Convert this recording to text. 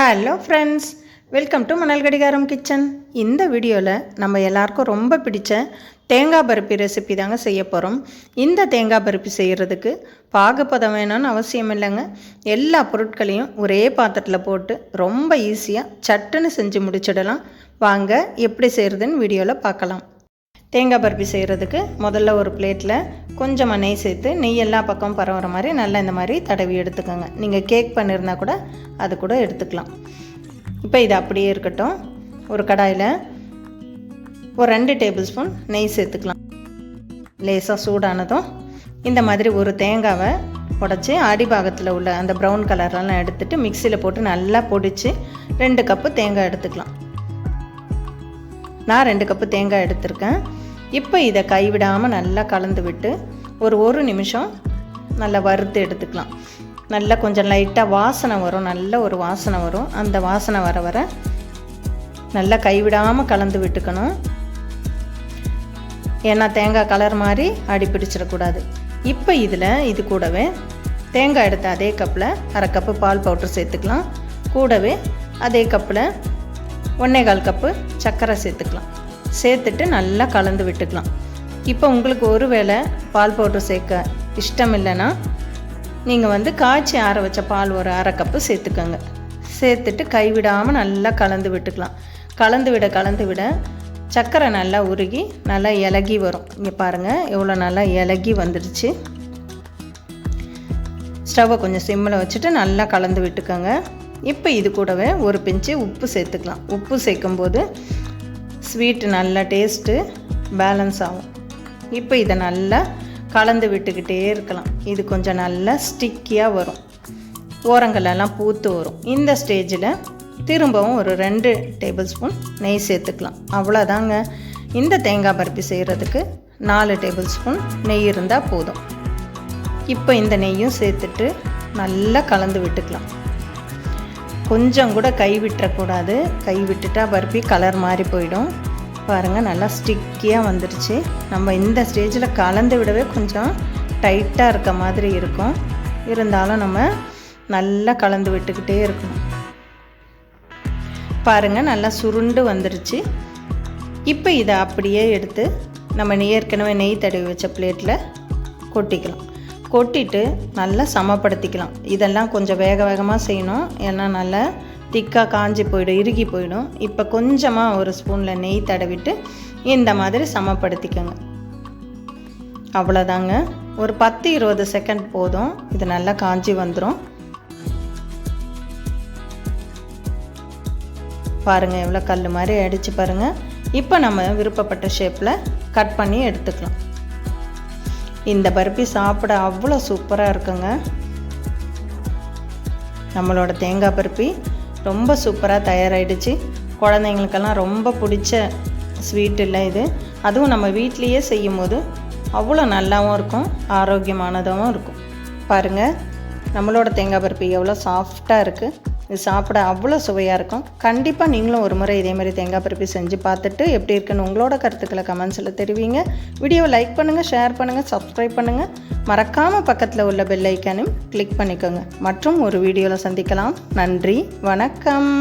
Hello friends welcome to மணல் கடிகாரம் kitchen இந்த வீடியோவில் நம்ம எல்லாருக்கும் ரொம்ப பிடிச்ச தேங்காய் பருப்பி ரெசிபி தாங்க செய்ய போகிறோம் இந்த தேங்காய் பருப்பி செய்கிறதுக்கு பாகுப்பதம் வேணும்னு அவசியம் இல்லைங்க. எல்லா பொருட்களையும் ஒரே பாத்திரத்தில் போட்டு ரொம்ப ஈஸியாக சட்டுன்னு செஞ்சு முடிச்சிடலாம். வாங்க எப்படி செய்கிறதுன்னு வீடியோவில் பார்க்கலாம். தேங்காய் பருப்பி செய்கிறதுக்கு முதல்ல ஒரு பிளேட்டில் கொஞ்சமாக நெய் சேர்த்து நெய் எல்லா பக்கம் பரவுற மாதிரி நல்லா இந்த மாதிரி தடவி எடுத்துக்கோங்க. நீங்கள் கேக் பண்ணியிருந்தா கூட அது கூட எடுத்துக்கலாம். இப்போ இது அப்படியே இருக்கட்டும். ஒரு கடாயில் ஒரு ரெண்டு டேபிள் ஸ்பூன் நெய் சேர்த்துக்கலாம். லேசாக சூடானதும் இந்த மாதிரி ஒரு தேங்காவை உடச்சி அடிபாகத்தில் உள்ள அந்த ப்ரௌன் கலர்லாம் எடுத்துகிட்டு மிக்சியில் போட்டு நல்லா பொடிச்சு ரெண்டு கப்பு தேங்காய் எடுத்துக்கலாம். நான் ரெண்டு கப்பு தேங்காய் எடுத்திருக்கேன். இப்போ இதை கைவிடாமல் நல்லா கலந்து விட்டு ஒரு ஒரு நிமிஷம் நல்லா வறுத்து எடுத்துக்கலாம். நல்லா கொஞ்சம் லைட்டாக வாசனை வரும் நல்ல ஒரு வாசனை வரும். அந்த வாசனை வர வர நல்லா கைவிடாமல் கலந்து விட்டுக்கணும். ஏன்னா தேங்காய் கலர் மாதிரி அடி பிடிச்சிடக்கூடாது. இப்போ இதில் இது கூடவே தேங்காய் எடுத்த அதே கப்பில் அரை கப்பு பால் பவுட்ரு சேர்த்துக்கலாம். கூடவே அதே கப்பில் ஒன்றே கால் கப்பு சர்க்கரை சேர்த்துக்கலாம். சேர்த்துட்டு நல்லா கலந்து விட்டுக்கலாம். இப்போ உங்களுக்கு ஒரு வேளை பால் பவுடர் சேர்க்க இஷ்டம் இல்லைன்னா நீங்கள் வந்து காய்ச்சி ஆற வச்ச பால் ஒரு அரை கப்பு சேர்த்துக்கோங்க. சேர்த்துட்டு கைவிடாமல் நல்லா கலந்து விட்டுக்கலாம். கலந்து விட கலந்து விட சர்க்கரை நல்லா உருகி நல்லா இலகி வரும். இங்கே பாருங்கள் எவ்வளோ நல்லா இலகி வந்துடுச்சு. ஸ்டவ்வை கொஞ்சம் சிம்மில் வச்சுட்டு நல்லா கலந்து விட்டுக்கோங்க. இப்போ இது கூடவே ஒரு பிஞ்சு உப்பு சேர்த்துக்கலாம். உப்பு சேர்க்கும்போது ஸ்வீட்டு நல்லா டேஸ்ட்டு பேலன்ஸ் ஆகும். இப்போ இதை நல்லா கலந்து விட்டுக்கிட்டே இருக்கலாம். இது கொஞ்சம் நல்லா ஸ்டிக்கியாக வரும். ஓரங்களெல்லாம் பூத்து வரும். இந்த ஸ்டேஜில் திரும்பவும் ஒரு ரெண்டு டேபிள் ஸ்பூன் நெய் சேர்த்துக்கலாம். அவ்வளோதாங்க இந்த தேங்காய் பருப்பி செய்கிறதுக்கு நாலு டேபிள் ஸ்பூன் நெய் இருந்தால் போதும். இப்போ இந்த நெய்யும் சேர்த்துட்டு நல்லா கலந்து விட்டுக்கலாம். கொஞ்சம் கூட கை விட்டுறக்கூடாது கை விட்டுட்டா பருப்பி கலர் மாறி போயிடும். பாருங்கள் நல்லா ஸ்டிக்கியாக வந்துடுச்சு நம்ம இந்த ஸ்டேஜில் கலந்து விடவே கொஞ்சம் டைட்டாக இருக்க மாதிரி இருக்கும். இருந்தாலும் நம்ம நல்லா கலந்து விட்டுக்கிட்டே இருக்கணும். பாருங்கள் நல்லா சுருண்டு வந்துடுச்சு இப்போ இதை அப்படியே எடுத்து நம்ம ஏற்கனவே நெய் தடவி வச்ச பிளேட்டில் கொட்டிக்கலாம். கொட்டிட்டு நல்லா சமப்படுத்திக்கலாம். இதெல்லாம் கொஞ்சம் வேக வேகமாக செய்யணும். ஏன்னா நல்லா திக்காக காஞ்சி போயிடும் இறுகி போயிடும். இப்போ கொஞ்சமாக ஒரு ஸ்பூனில் நெய் தடவிட்டு இந்த மாதிரி சமப்படுத்திக்கோங்க. அவ்வளோதாங்க ஒரு பத்து இருபது செகண்ட் போதும். இது நல்லா காஞ்சி வந்துடும் பாருங்கள் எவ்வளோ கல் மாதிரி அடித்து பாருங்கள் இப்போ நம்ம விருப்பப்பட்ட ஷேப்பில் கட் பண்ணி எடுத்துக்கலாம். இந்த பருப்பி சாப்பிட அவ்வளோ சூப்பராக இருக்குங்க. நம்மளோட தேங்காய் பருப்பி ரொம்ப சூப்பராக தயாராகிடுச்சு குழந்தைங்களுக்கெல்லாம் ரொம்ப பிடிச்ச ஸ்வீட் இல்லை இது. அதுவும் நம்ம வீட்லேயே செய்யும் போது அவ்வளோ நல்லாவும் இருக்கும் ஆரோக்கியமானதாகவும் இருக்கும். பாருங்கள் நம்மளோட தேங்காய் பருப்பி எவ்வளோ சாஃப்டாக இருக்குது இது சாப்பிட அவ்வளோ சுவையாக இருக்கும். கண்டிப்பாக நீங்களும் ஒரு முறை இதே மாதிரி தேங்காய் பருப்பி செஞ்சு பார்த்துட்டு எப்படி இருக்குன்னு உங்களோட கருத்துக்களை கமெண்ட்ஸில் தெரிவிங்க. வீடியோவை லைக் பண்ணுங்கள் ஷேர் பண்ணுங்கள் சப்ஸ்கிரைப் பண்ணுங்கள் மறக்காமல் பக்கத்தில் உள்ள பெல் ஐக்கானையும் கிளிக் பண்ணிக்கோங்க. மற்றும் ஒரு வீடியோவில் சந்திக்கலாம். நன்றி வணக்கம்.